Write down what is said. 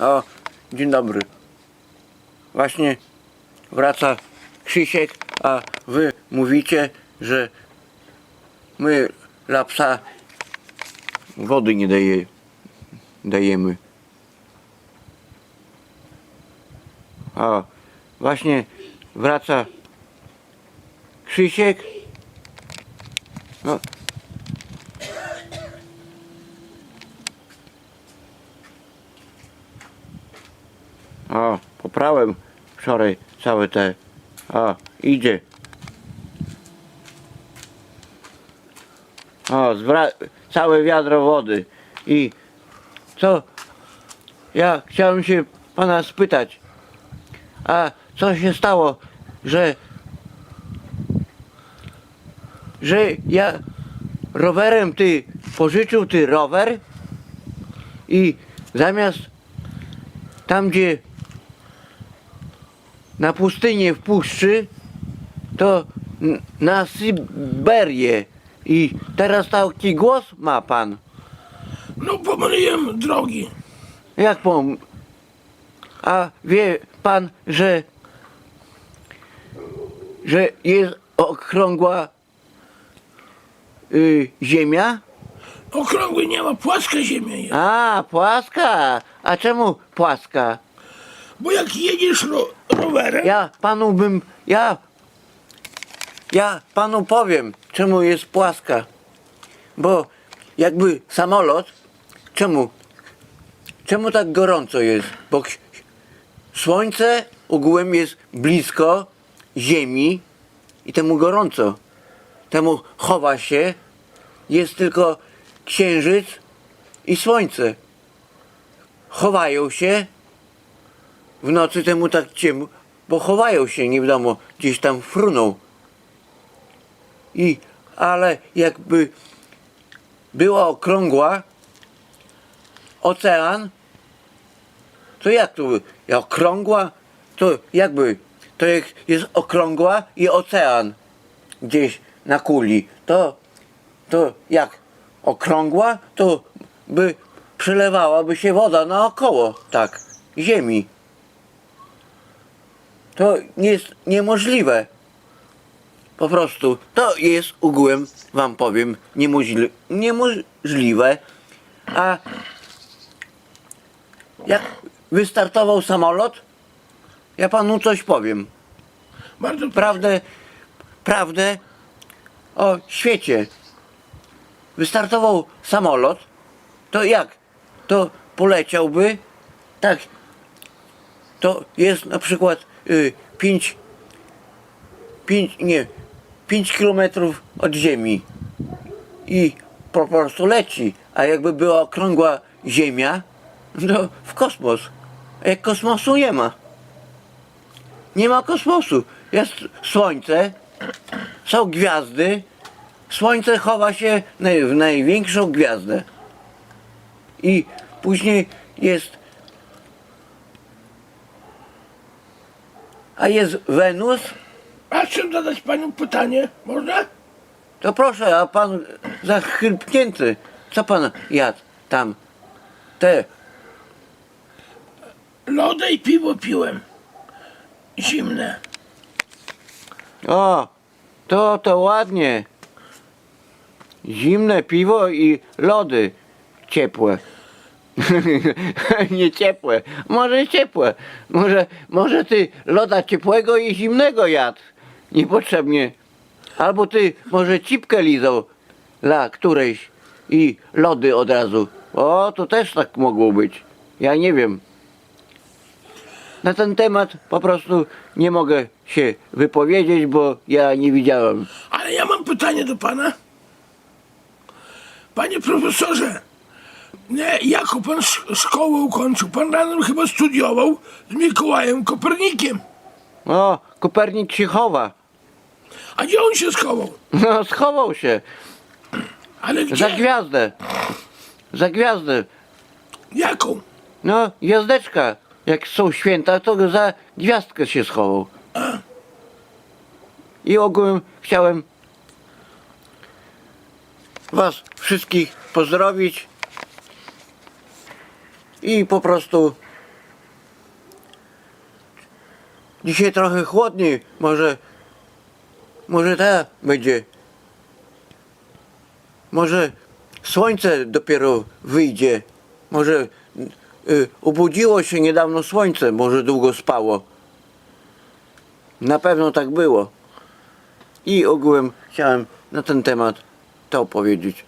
O, dzień dobry. Właśnie wraca Krzysiek, a wy mówicie, że my dla psa wody nie daje, dajemy. O, właśnie wraca Krzysiek. No. O, poprałem wczoraj całe te. O, idzie. O, całe wiadro wody. I co? Ja chciałem się pana spytać. A co się stało, że że ja rowerem ty pożyczył ty rower i zamiast tam gdzie na pustynię w puszczy to na Syberię i teraz taki głos ma pan No pomyliłem drogi. jak pom a wie pan że że jest okrągła y, ziemia Okrągły nie ma, płaska ziemia jest. A, płaska. A czemu płaska? Bo jak jedziesz ro rowerem, Ja panu bym. Ja. Ja panu powiem, czemu jest płaska. Bo jakby samolot. Czemu? Czemu tak gorąco jest? Bo słońce ogółem jest blisko Ziemi i temu gorąco. Temu chowa się. Jest tylko księżyc i słońce. Chowają się w nocy temu tak ciemno, bo chowają się, nie wiadomo, gdzieś tam fruną. I, ale jakby była okrągła ocean, to jak to by? Okrągła, to jakby, to jak jest okrągła i ocean gdzieś na kuli, to, to jak okrągła, to by przelewałaby się woda naokoło, tak, ziemi. To jest niemożliwe. Po prostu to jest ogółem, wam powiem, niemożli- niemożliwe. A jak wystartował samolot, ja panu coś powiem. bardzo Prawdę, prawdę o świecie. Wystartował samolot, to jak? To poleciałby, tak, to jest na przykład 5, 5, nie, 5 kilometrów od ziemi i po prostu leci, a jakby była okrągła ziemia, to w kosmos. A jak kosmosu nie ma. Nie ma kosmosu. Jest słońce, są gwiazdy, słońce chowa się w największą gwiazdę. I później jest a jest Wenus, A chcę zadać panu pytanie, można? to proszę, a pan zachrypnięty, co pan jadł tam? Te, Lodę i piwo piłem. Zimne. o, to, to ładnie. Zimne piwo i lody ciepłe. Nie ciepłe, może ciepłe. Może, może ty loda ciepłego i zimnego jadł. Niepotrzebnie. Albo ty może cipkę lizał dla którejś i lody od razu. O, to też tak mogło być. Ja nie wiem. Na ten temat po prostu nie mogę się wypowiedzieć, bo ja nie widziałem. Ale ja mam pytanie do pana. Panie profesorze, nie, jaką pan sz- szkołę ukończył? Pan razem chyba studiował z Mikołajem Kopernikiem. O, Kopernik się chowa. A gdzie on się schował? No, schował się. Ale Za gdzie? gwiazdę. Za gwiazdę. Jaką? No, gwiazdeczka. Jak są święta, to za gwiazdkę się schował. I ogółem chciałem was wszystkich pozdrowić i po prostu dzisiaj trochę chłodniej, może może ta będzie. Może słońce dopiero wyjdzie. Może y, obudziło się niedawno słońce, może długo spało. Na pewno tak było. I ogółem chciałem na ten temat to powiedzieć